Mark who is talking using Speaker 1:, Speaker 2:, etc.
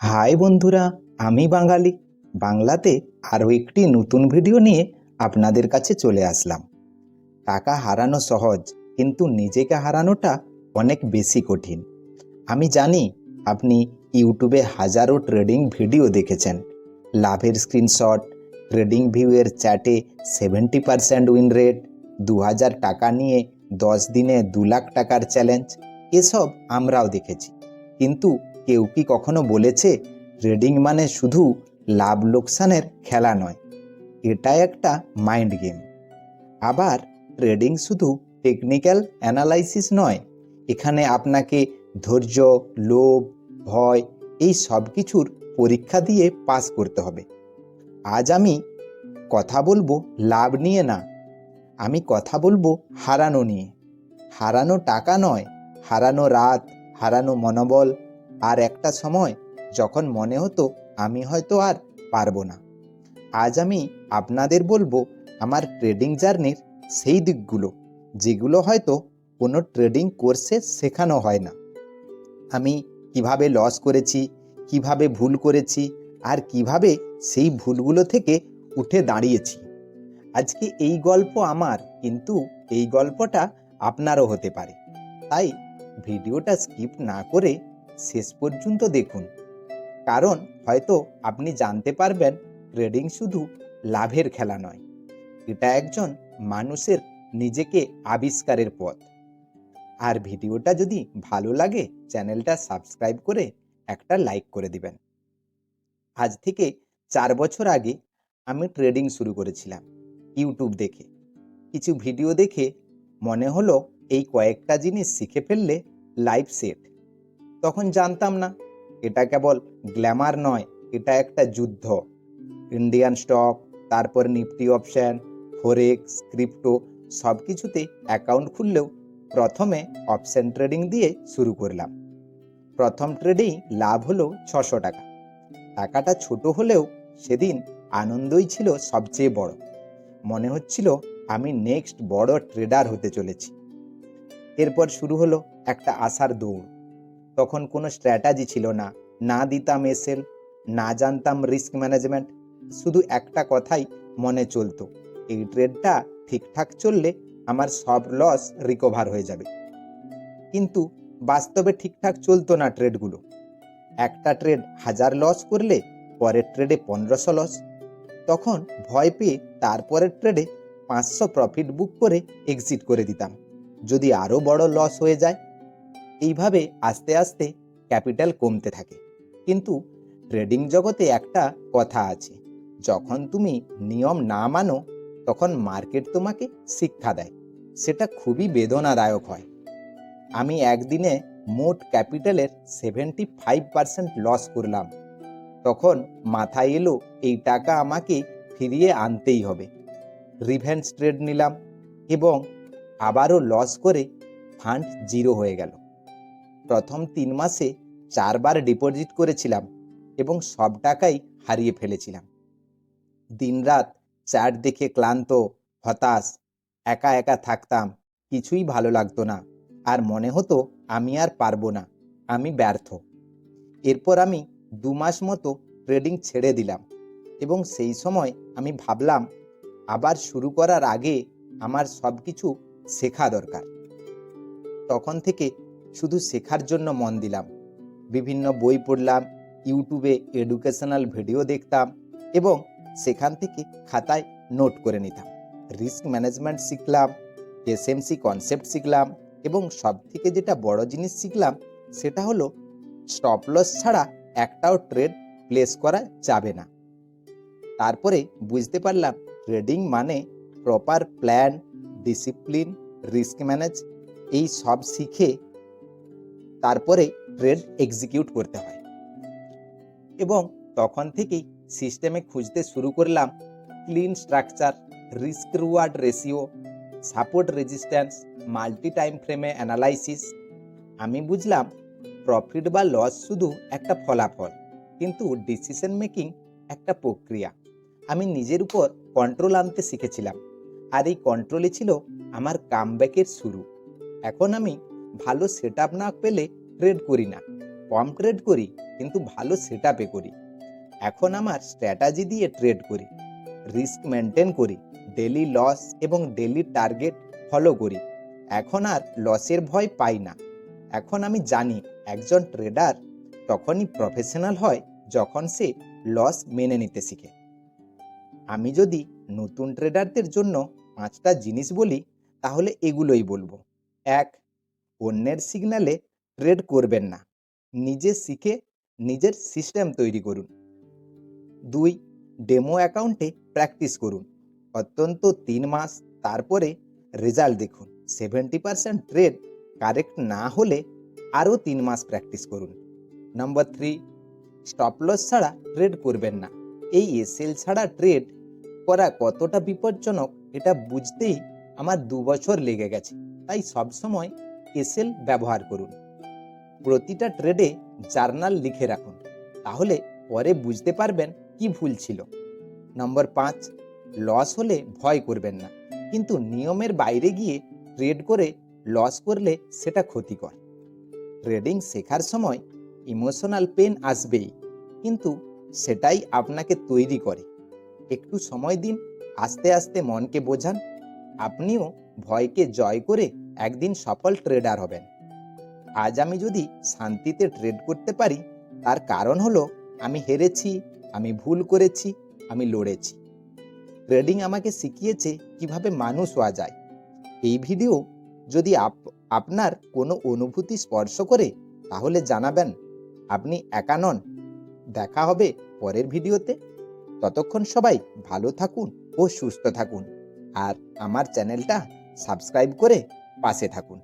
Speaker 1: High বন্ধুরা, আমি বাঙালি। বাংলাতে আরও একটি নতুন ভিডিও নিয়ে আপনাদের কাছে চলে আসলাম। টাকা হারানো সহজ, কিন্তু নিজেকে হারানোটা অনেক বেশি কঠিন। আমি জানি আপনি ইউটিউবে হাজারো ট্রেডিং ভিডিও দেখেছেন। লাভের স্ক্রিনশট, ট্রেডিং ভিউয়ের চ্যাটে সেভেন্টি পারসেন্ট উইন রেট দু হাজার টাকা নিয়ে দশ দিনে দু লাখ টাকার চ্যালেঞ্জ, এসব আমরাও দেখেছি। কিন্তু কেউ কি কখনো বলেছে ট্রেডিং মানে শুধু লাভ লোকসানের খেলা নয় এটা একটা মাইন্ড গেম আবার ট্রেডিং শুধু টেকনিক্যাল অ্যানালাইসিস নয়, এখানে আপনাকে ধৈর্য, লোভ, ভয় এই সব কিছুর পরীক্ষা দিয়ে পাস করতে হবে। আজ আমি কথা বলব লাভ নিয়ে না, আমি কথা বলব হারানো নিয়ে। হারানো টাকা নয়, হারানো রাত, হারানো মনোবল আর একটা সময় যখন মনে হতো আমি হয়তো আর পারব না, আজ আমি আপনাদের বলব আমার ট্রেডিং জার্নির সেই দিকগুলো, যেগুলো হয়তো কোনো ট্রেডিং কোর্সে শেখানো হয় না। আমি কীভাবে লস করেছি, কীভাবে ভুল করেছি আর কীভাবে সেই ভুলগুলো থেকে উঠে দাঁড়িয়েছি। আজকে এই গল্প আমার, কিন্তু এই গল্পটা আপনারও হতে পারে। তাই ভিডিওটা স্কিপ না করে শেষ পর্যন্ত দেখুন। কারণ হয়তো আপনি জানতে পারবেন ট্রেডিং শুধু লাভের খেলা নয়। এটা একজন মানুষের নিজেকে আবিষ্কারের পথ। আর ভিডিওটা যদি ভালো লাগে, চ্যানেলটা সাবস্ক্রাইব করে একটা লাইক করে দিবেন। আজ থেকে চার বছর আগে আমি ট্রেডিং শুরু করেছিলাম ইউটিউব দেখে। কিছু ভিডিও দেখে মনে হলো এই কয়েকটা জিনিস শিখে ফেললে লাইফ সেট তখন জানতাম না, এটা কেবল গ্ল্যামার নয়, এটা একটা যুদ্ধ। ইন্ডিয়ান স্টক, তারপর নিফটি অপশান, ফরেক্স, ক্রিপ্টো সব কিছুতে অ্যাকাউন্ট খুললেও প্রথমে অপশান ট্রেডিং দিয়ে শুরু করলাম। প্রথম ট্রেডেই লাভ হলো ছশো টাকা। টাকাটা ছোট হলেও সেদিন আনন্দই ছিল সবচেয়ে বড়। মনে হচ্ছিল আমি নেক্সট বড় ট্রেডার হতে চলেছি। এরপর শুরু হলো একটা আশার দৌড়। তখন কোনো স্ট্র্যাটাজি ছিল না। না দিতাম এসেল না জানতাম রিস্ক ম্যানেজমেন্ট শুধু একটা কথাই মনে চলতো, এই ট্রেডটা ঠিকঠাক চললে আমার সব লস রিকভার হয়ে যাবে। কিন্তু বাস্তবে ঠিকঠাক চলতো না ট্রেডগুলো একটা ট্রেড হাজার লস করলে পরের ট্রেডে পনেরোশো লস তখন ভয় পেয়ে তারপরের ট্রেডে পাঁচশো প্রফিট বুক করে এক্সিট করে দিতাম। যদি আরও বড় লস হয়ে যায় এইভাবে আস্তে আস্তে ক্যাপিটাল কমতে থাকে। কিন্তু ট্রেডিং জগতে একটা কথা আছে, যখন তুমি নিয়ম না মানো, তখন মার্কেট তোমাকে শিক্ষা দেয়। সেটা খুবই বেদনাদায়ক হয়। আমি একদিনে মোট ক্যাপিটালের সেভেন্টি ফাইভ পার্সেন্ট লস করলাম। তখন মাথায় এলো, এই টাকা আমাকে ফিরিয়ে আনতেই হবে। রিভেন্স ট্রেড নিলাম এবং আবারও লস করে ফান্ড জিরো হয়ে গেল। প্রথম তিন মাসে চারবার ডিপোজিট করেছিলাম এবং সব টাকাই হারিয়ে ফেলেছিলাম। দিনরাত চার্ট দেখে ক্লান্ত, হতাশ, একা একা থাকতাম, কিছুই ভালো লাগতো না। আর মনে হতো আমি আর পারব না, আমি ব্যর্থ। এরপর আমি দু মাস মতো ট্রেডিং ছেড়ে দিলাম এবং সেই সময় আমি ভাবলাম, আবার শুরু করার আগে আমার সব কিছু শেখা দরকার। তখন থেকে শুধু শেখার জন্য মন দিলাম। বিভিন্ন বই পড়লাম, ইউটিউবে এডুকেশনাল ভিডিও দেখতাম এবং সেখান থেকে খাতায় নোট করে নিতাম। রিস্ক ম্যানেজমেন্ট শিখলাম, এসএমসি কনসেপ্ট শিখলাম এবং সব থেকে যেটা বড় জিনিস শিখলাম সেটা হলো স্টপ লস ছাড়া একটাও ট্রেড প্লেস করা যাবে না। তারপরে বুঝতে পারলাম ট্রেডিং মানে proper plan discipline risk manage এই সব শিখে তারপরে ট্রেড এক্সিকিউট করতে হয়। এবং তখন থেকেই সিস্টেমে খুঁজতে শুরু করলাম clean structure risk reward ratio support resistance multi time ফ্রেমে অ্যানালাইসিস আমি বুঝলাম প্রফিট বা লস শুধু একটা ফলাফল, কিন্তু ডিসিশন মেকিং একটা প্রক্রিয়া। আমি নিজের উপর কন্ট্রোল আনতে শিখেছিলাম, আর এই কন্ট্রোলে ছিল আমার কামব্যাকের শুরু। এখন আমি ভালো সেট না পেলে ট্রেড করি না। কম ট্রেড করি, কিন্তু ভালো সেট করি। এখন আমার স্ট্র্যাটাজি দিয়ে ট্রেড করি রিস্ক মেনটেন করি ডেলি লস এবং ডেলি টার্গেট ফলো করি। এখন আর লসের ভয় পাই না। এখন আমি জানি একজন ট্রেডার তখনই প্রফেশনাল হয় যখন সে লস মেনে নিতে শিখে। আমি যদি নতুন ট্রেডারদের জন্য পাঁচটা জিনিস বলি, তাহলে এগুলোই বলব। এক অন্যের সিগন্যালে ট্রেড করবেন না। নিজে শিখে নিজের সিস্টেম তৈরি করুন। দুই ডেমো অ্যাকাউন্টে প্র্যাকটিস করুন। অত্যন্ত তিন মাস তারপরে রেজাল্ট দেখুন। সেভেন্টি পার্সেন্ট ট্রেড কারেক্ট না হলে আরও তিন মাস প্র্যাকটিস করুন। নম্বর থ্রি স্টপ লস ছাড়া ট্রেড করবেন না। এই এসএল ছাড়া ট্রেড করা কতটা বিপজ্জনক, এটা বুঝতেই আমার দু বছর লেগে গেছে। তাই সবসময় এসএল ব্যবহার করুন। প্রতিটা ট্রেডে জার্নাল লিখে রাখুন, তাহলে পরে বুঝতে পারবেন কি ভুল ছিল। নম্বর পাঁচ, লস হলে ভয় করবেন না, কিন্তু নিয়মের বাইরে গিয়ে ট্রেড করে লস করলে সেটা ক্ষতিকর। ট্রেডিং শেখার সময় ইমোশনাল পেন আসবেই, কিন্তু সেটাই আপনাকে তৈরি করে। একটু সময় দিন, আস্তে আস্তে মনকে বোঝান, আপনিও ভয়কে জয় করে একদিন সফল ট্রেডার হবেন। আজ আমি যদি শান্তিতে ট্রেড করতে পারি, তার কারণ হলো আমি হেরেছি, আমি ভুল করেছি, আমি লড়েছি। ট্রেডিং আমাকে শিখিয়েছে কীভাবে মানুষ হওয়া যায়। এই ভিডিও যদি আপ- আপনার কোনো অনুভূতি স্পর্শ করে, তাহলে জানাবেন, আপনি একা নন। দেখা হবে পরের ভিডিওতে ততক্ষণ সবাই ভালো থাকুন ও সুস্থ থাকুন। আর আমার চ্যানেলটা সাবস্ক্রাইব করে পাশে থাকুন।